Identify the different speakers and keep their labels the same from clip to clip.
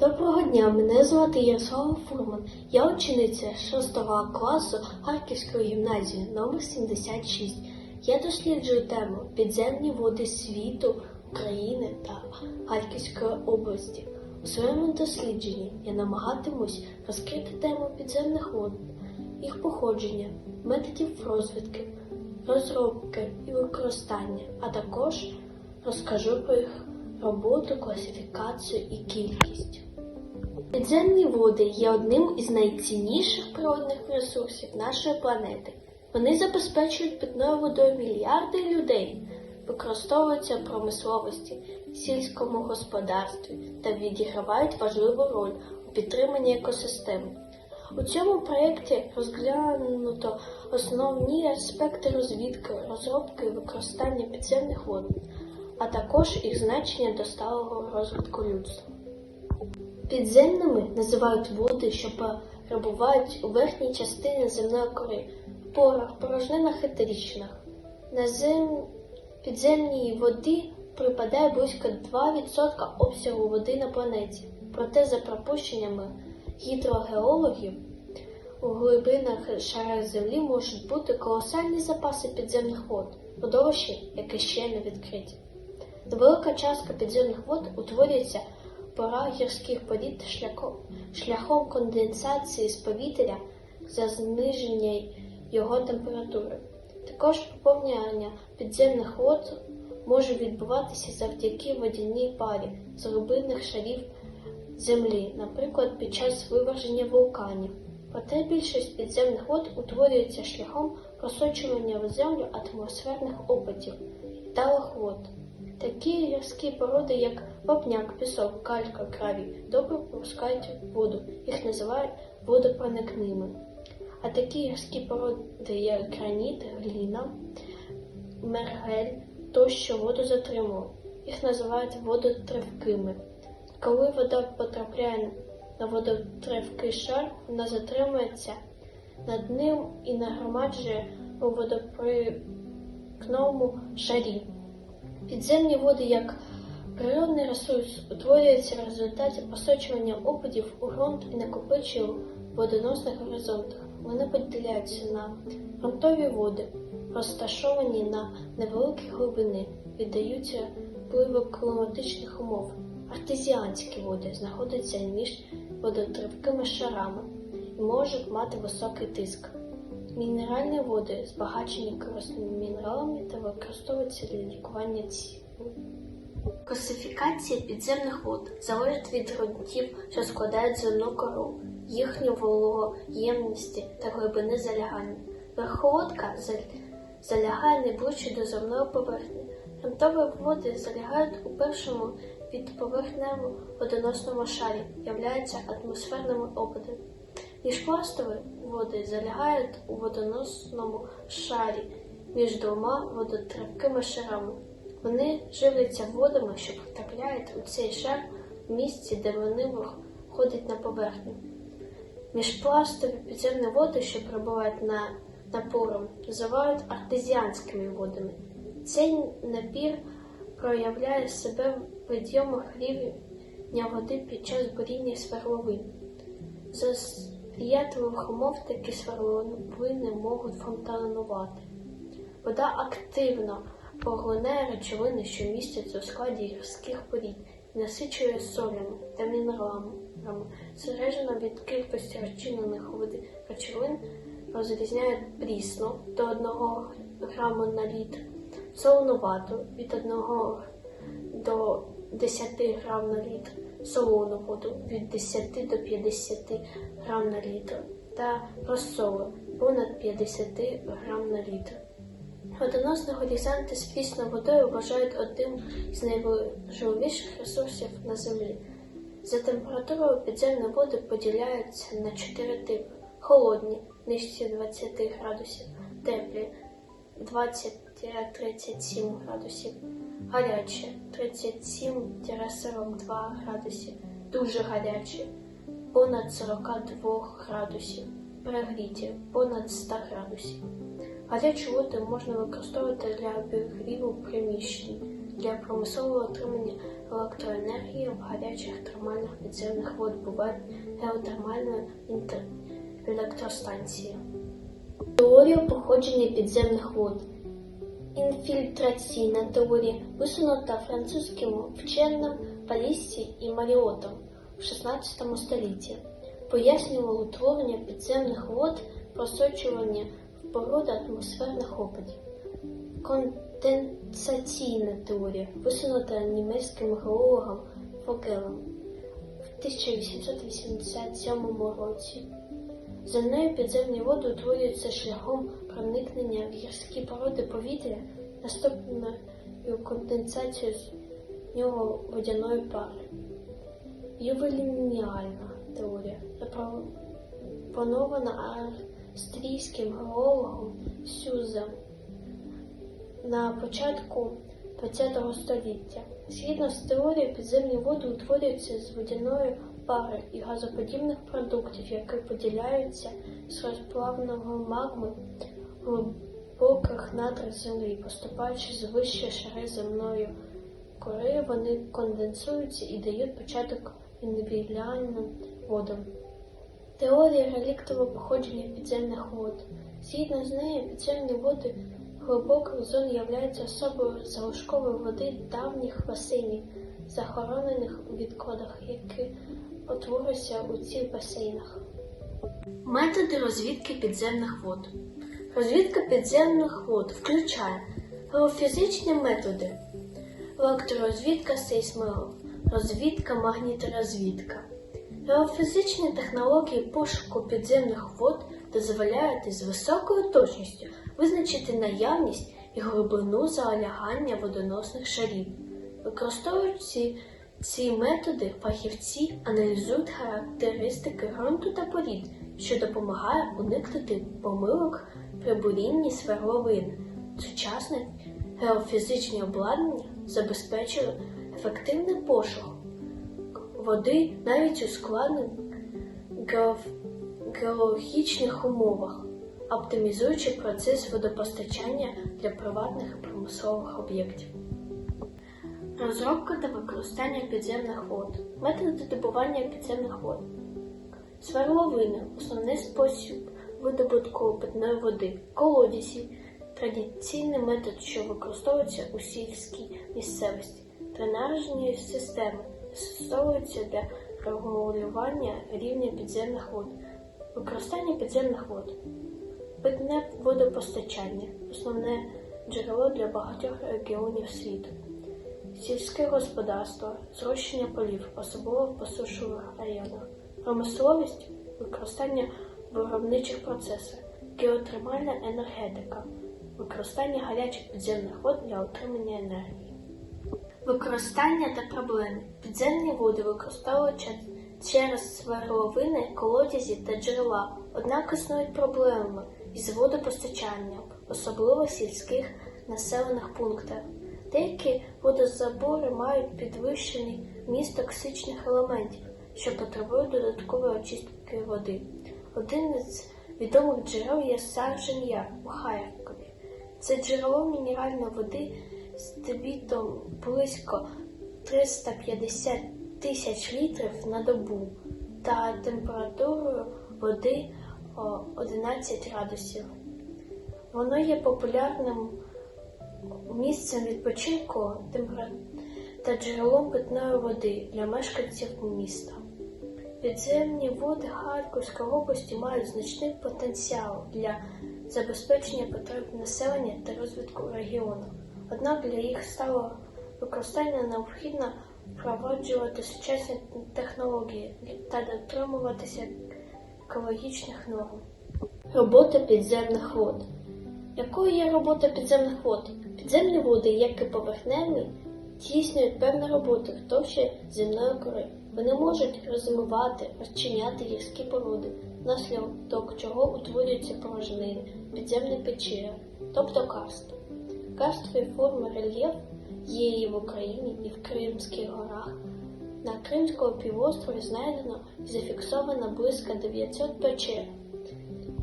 Speaker 1: Доброго дня, мене звати Ярослава Фурман. Я учениця 6 класу Харківської гімназії номер 76. Я досліджую тему підземні води світу, України та Харківської області. У своєму дослідженні я намагатимусь розкрити тему підземних вод, їх походження, методів розвідки, розробки і використання, а також розкажу про їх роботу, класифікацію і кількість. Підземні води є одним із найцінніших природних ресурсів нашої планети. Вони забезпечують питною водою мільярди людей, використовуються в промисловості, сільському господарстві та відігравають важливу роль у підтриманні екосистеми. У цьому проєкті розглянуто основні аспекти розвідки, розробки і використання підземних вод, а також їх значення до сталого розвитку людства. Підземними називають води, що перебувають у верхній частині земної кори, порах, порожнинах і тріщинах. На зем... підземній води припадає близько 2% обсягу води на планеті. Проте, за припущеннями гідрогеологів, у глибинах шарах землі можуть бути колосальні запаси підземних вод, водорощі, які ще не відкриті. Велика частка підземних вод утворюється в порах гірських порід шляхом, шляхом конденсації з повітря за зниження його температури. Також поповнення підземних вод може відбуватися завдяки водяній парі з глибинних шарів землі, наприклад, під час виверження вулканів. Проте більшість підземних вод утворюється шляхом просочування в землю атмосферних опитів талих вод. Такі гірські породи, як вапняк, пісок, калька, гравій, добре пропускають воду, їх називають водопроникними. А такі гірські породи, як граніт, гліна, мергель, тощо воду затримують. Їх називають водотривкими. Коли вода потрапляє на водотривкий шар, вона затримується над ним і нагромаджує у водоприкному шарі. Підземні води як природний ресурс утворюються в результаті просочування опадів у ґрунт і накопичує у водоносних горизонтах. Вони поділяються на ґрунтові води, розташовані на невеликій глибини, віддаються впливу кліматичних умов. Артезіанські води знаходяться між водотривкими шарами і можуть мати високий тиск. Мінеральні води збагачені корисними мінералами та використовуються для лікування цілу. Класифікація підземних вод залежить від ґрунтів, що складають земну кору, їхню вологоємності та глибини залягання. Верховодка залягає найближче до земної поверхні. Ґрунтові води залягають у першому від поверхневому водоносному шарі, являються атмосферними опадами. Міжпластові води залягають у водоносному шарі між двома водотривкими шарами. Вони живляться водами, що потрапляють у цей шар в місці, де вони виходять на поверхню. Міжпластові підземні води, що перебувають на напором, називають артезіанськими водами. Цей напір проявляє себе в підйомах рівня води під час буріння свердловин. За сприятливих умов такі свердловини можуть фонтанувати. Вода активно поглинає речовини, що містяться у складі гірських порід, і насичує солями та мінералами. Залежно від кількості розчинених у воді речовин розрізняють прісну до 1 граму на літр, солонувату від 1 до 10 грам на літр, солону воду від 10 до 50 грам на літр та розсолу понад 50 грам на літр. Водоносні горизонти з прісною водою вважають одним з найважливіших ресурсів на землі. За температурою підземні води поділяються на чотири типи: холодні нижче 20 градусів, теплі 20-37 градусів, гарячі 37-42 градусів, дуже гарячі понад 42 градусів, перегріті понад 100 градусів. Гарячу воду можна використовувати для обігріву приміщень, для промислового отримання електроенергії в гарячих термальних підземних вод бувають геотермальної електростанції. Теорія походження підземних вод. Інфільтраційна теорія висунута французьким вченим Паліссі і Маріотом в 16 столітті. Пояснювала утворення підземних вод, просочування в породи атмосферних опадів. Конденсаційна теорія висунута німецьким геологом Фогелем в 1887 році. За нею підземні води утворюються шляхом проникнення в гірські породи повітря, наступною конденсацією з нього водяної пари. Ювелініальна теорія запропонована австрійським геологом Сюзем на початку ХХ століття. Згідно з теорією, підземні води утворюються з водяної пари і газоподібних продуктів, які поділяються з розплавного магми глибоких надрів землі, поступаючи з вище шари земної кори, вони конденсуються і дають початок індивідуальним водам. Теорія реліктового походження підземних вод. Згідно з нею, підземні води глибоких зон являються особою залишкової води давніх басейнів, захоронених у відкладах, які утворюються у цих басейнах. Методи розвідки підземних вод. Розвідка підземних вод включає геофізичні методи, електророзвідка сейсморозвідка, магніторозвідка. Геофізичні технології пошуку підземних вод дозволяють із високою точністю визначити наявність і глибину залягання водоносних шарів. Використовуючи ці методи, фахівці аналізують характеристики ґрунту та порід, що допомагає уникнути помилок при бурінні сверловин. Сучасне геофізичне обладнання забезпечує ефективний пошук води навіть у складних геологічних умовах, оптимізуючи процес водопостачання для приватних і промислових об'єктів. Розробка та використання підземних вод. Методи добування підземних вод. Сверловини основний спосіб видобутку питної води. Колодязі традиційний метод, що використовується у сільській місцевості. Дренажні системи застосовуються для регулювання рівня підземних вод. Використання підземних вод. Питне водопостачання основне джерело для багатьох регіонів світу. Сільське господарство, зрощення полів, особливо в посушливих районах, промисловість, використання виробничих процесах, геотермальна енергетика, використання гарячих підземних вод для отримання енергії. Використання та проблеми. Підземні води використовують через сверловини, колодязі та джерела, однак існують проблеми із водопостачанням, особливо в сільських населених пунктах. Деякі водозабори мають підвищений вміст токсичних елементів, що потребують додаткової очистки води. Один із відомих джерел є Саржен у Харкові. Це джерело мінеральної води з дебітом близько 350 тисяч літрів на добу та температурою води 11 градусів. Воно є популярним місцем відпочинку та джерелом питної води для мешканців міста. Підземні води Харківської області мають значний потенціал для забезпечення потреб населення та розвитку регіону. Однак для їх сталого використання необхідно впроваджувати сучасні технології та дотримуватися екологічних норм. Робота підземних вод. Якою є робота підземних вод? Підземні води, як і поверхневі, здійснюють певну роботу в товщі земної кори. Вони можуть розмивати, розчиняти гірські породи, внаслідок чого утворюються порожнини, підземні печери, тобто карст. Карстові форми рельєф є і в Україні, і в Кримських горах. На Кримському півострові знайдено і зафіксовано близько 900 печер.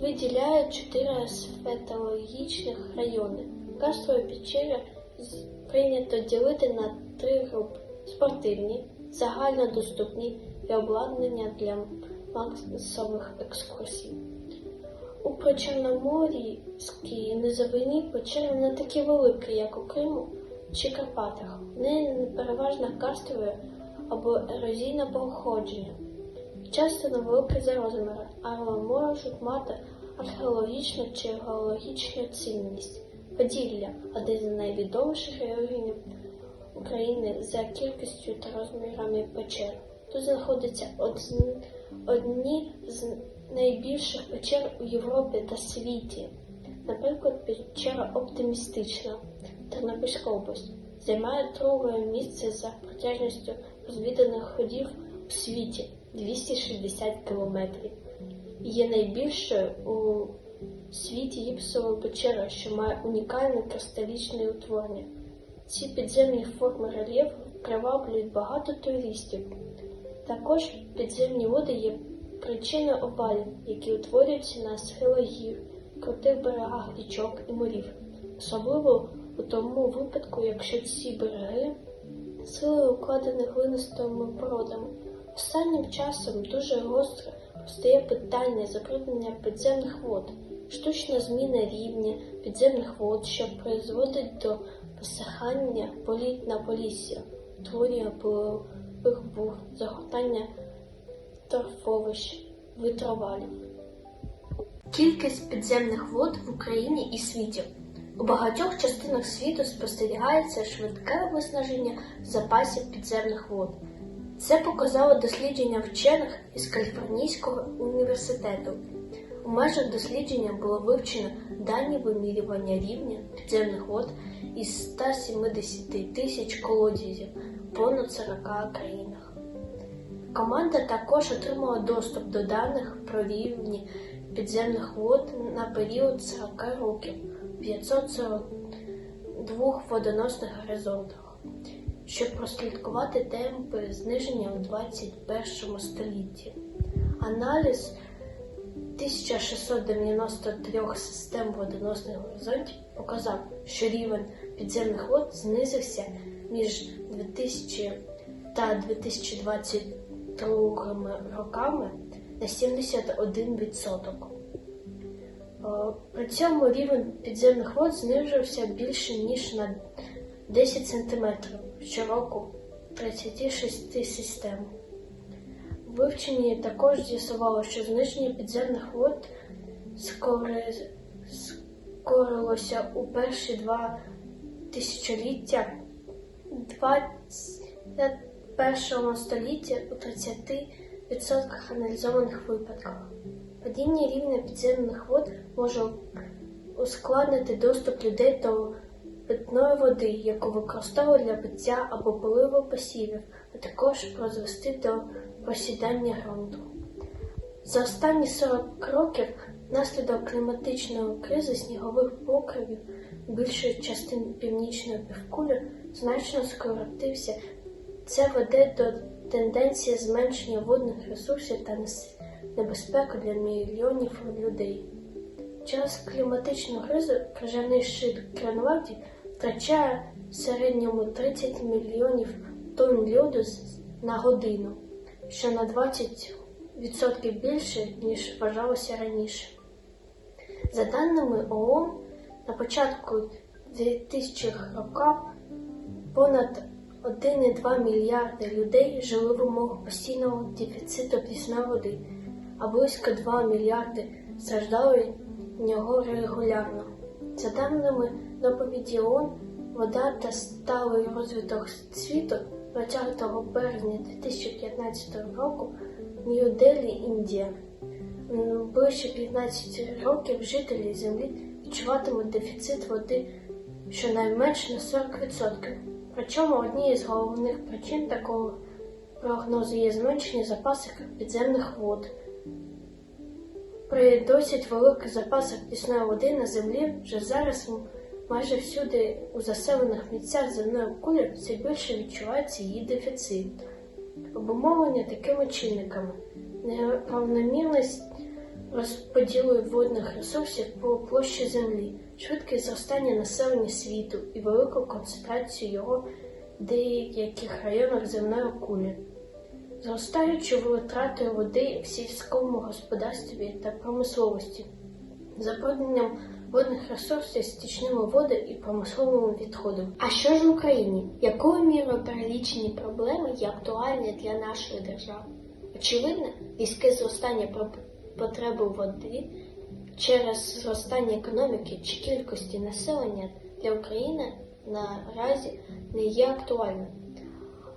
Speaker 1: Виділяють чотири сфетологічних райони. Печери з прийнято ділити на три групи: спортивні, загальнодоступні і обладнання для масових екскурсій. У Причорноморській низовині печери не такі великі, як у Криму чи Карпатах. Вони переважно карстові або ерозійне походження, часто невеликі за розміри, але можуть мати археологічну чи геологічну цінність. Поділля один з найвідоміших регіонів України за кількістю та розмірами печер. Тут знаходяться одні, одні з найбільших печер у Європі та світі. Наприклад, печера оптимістична Тернопільська область займає друге місце за протяжністю розвіданих ходів у світі 260 кілометрів. Є найбільшою у світі гіпсовою печерою, що має унікальне кристалічне утворення. Ці підземні форми рельєфу приваблюють багато туристів. Також підземні води є причиною опалів, які утворюються на схилах гір, крутих берегах річок і морів, особливо у тому випадку, якщо ці береги сили укладені глинистими породами. Останнім часом дуже гостро постає питання забруднення підземних вод, штучна зміна рівня підземних вод, що призводить до висихання політ на полісся, утворення пилових бур, загортання торфовищ, витровалів. Кількість підземних вод в Україні і світі. У багатьох частинах світу спостерігається швидке виснаження запасів підземних вод. Це показало дослідження вчених із Каліфорнійського університету. У межах дослідження було вивчено дані вимірювання рівня підземних вод із 170 тисяч колодязів в понад 40 країнах. Команда також отримала доступ до даних про рівні підземних вод на період 40 років в 542 водоносних горизонтах, щоб прослідкувати темпи зниження у 21 столітті. Аналіз 1693 систем водоносних горизонтів показав, що рівень підземних вод знизився між 2000 та 2022 роками на 71%. Е, При цьому рівень підземних вод знижився більше ніж на 10 см щороку 36 систем. Вивчені також з'ясувало, що зниження підземних вод скорилося у перші два тисячоліття 21 століття у 30% аналізованих випадках. Падіння рівня підземних вод може ускладнити доступ людей до питної води, яку використовують для пиття або поливу посівів, а також призвести до просідання ґрунту. За останні 40 років внаслідок кліматичної кризи снігових покривів більшої частини північної півкулі значно скоротився. Це веде до тенденції зменшення водних ресурсів та небезпеки для мільйонів людей. Через кліматичну кризу крижаний щит Гренландії втрачає в середньому 30 мільйонів тонн льоду на годину, що на 20% більше, ніж вважалося раніше. За даними ООН, на початку 2000-х років понад 1,2 мільярди людей жили в умовах постійного дефіциту прісної води, а близько 2 мільярди страждали від нього регулярно. За даними доповіді ООН, вода та сталий розвиток світу 20 березня 2015 року в Нью-Делі, Індія. Ближче 15 років жителі землі відчуватимуть дефіцит води щонайменш на 40%. Причому однією з головних причин такого прогнозу є зменшення запасів підземних вод. При досить великих запасах пісної води на землі вже зараз майже всюди у заселених місцях земної кулі все більше відчувається її дефіцит. Обумовлення такими чинниками неравномірність розподілу водних ресурсів по площі землі, швидке зростання населення світу і велику концентрацію його в деяких районах земної кулі, зростаючи витрати води в сільському господарстві та промисловості, забрудненням водних ресурсів стічними води і промисловими відходами. А що ж в Україні? Якою мірою перелічені проблеми є актуальні для нашої держави? Очевидно, різке зростання потреби води через зростання економіки чи кількості населення для України наразі не є актуальним.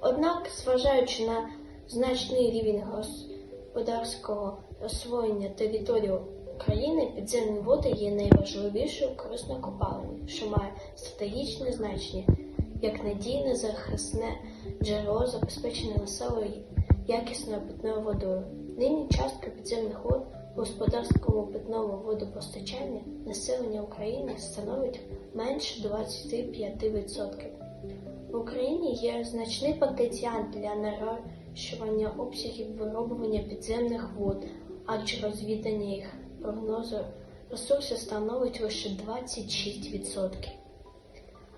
Speaker 1: Однак, зважаючи на значний рівень господарського освоєння території України, підземні води є найважливішою корисною копалиною, що має стратегічне значення як надійне захисне джерело забезпечення населення якісною питною водою. Нині частка підземних вод у господарському питному водопостачанні населення України становить менше 25%. В Україні є значний потенціал для нарощування обсягів вироблення підземних вод, адже розвідання їх прогнозу ресурсів становить лише 26%.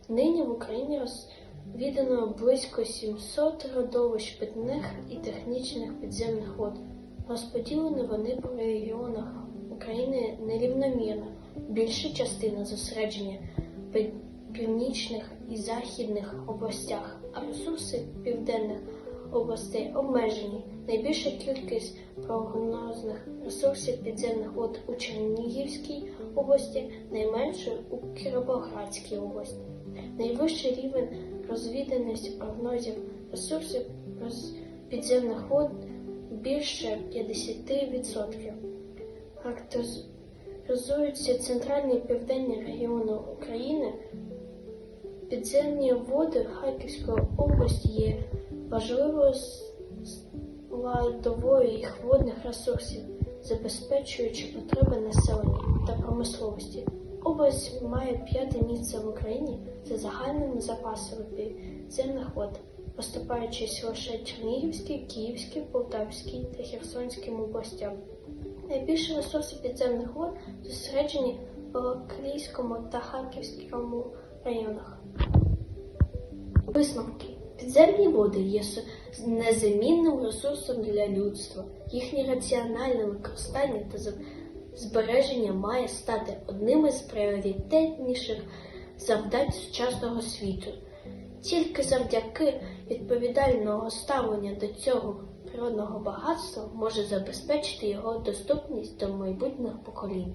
Speaker 1: Нині в Україні розвідано близько 700 родовищ питних і технічних підземних вод. Розподілені вони по регіонах України нерівномірно. Більша частина зосередження в північних і західних областях, а ресурси південних областей обмежені. Найбільша кількість прогнозних ресурсів підземних вод у Чернігівській області, найменше у Кіровоградській області. Найвищий рівень розвіданості прогнозів ресурсів підземних вод більше 50%. Характеризуються центральні і південні регіони України. Підземні води Харківської області є важливою с- їх водних ресурсів, забезпечуючи потреби населення та промисловості. Область має п'яте місце в Україні за загальними запасами підземних вод, поступаючись лише Чернігівській, Київській, Полтавській та Херсонській областям. Найбільші ресурси підземних вод зосереджені в Балаклійському та Харківському районах. Висновки. Підземні води є незамінним ресурсом для людства. Їхнє раціональне використання та збереження має стати одним із пріоритетніших завдань сучасного світу. Тільки завдяки відповідального ставлення до цього природного багатства може забезпечити його доступність до майбутніх поколінь.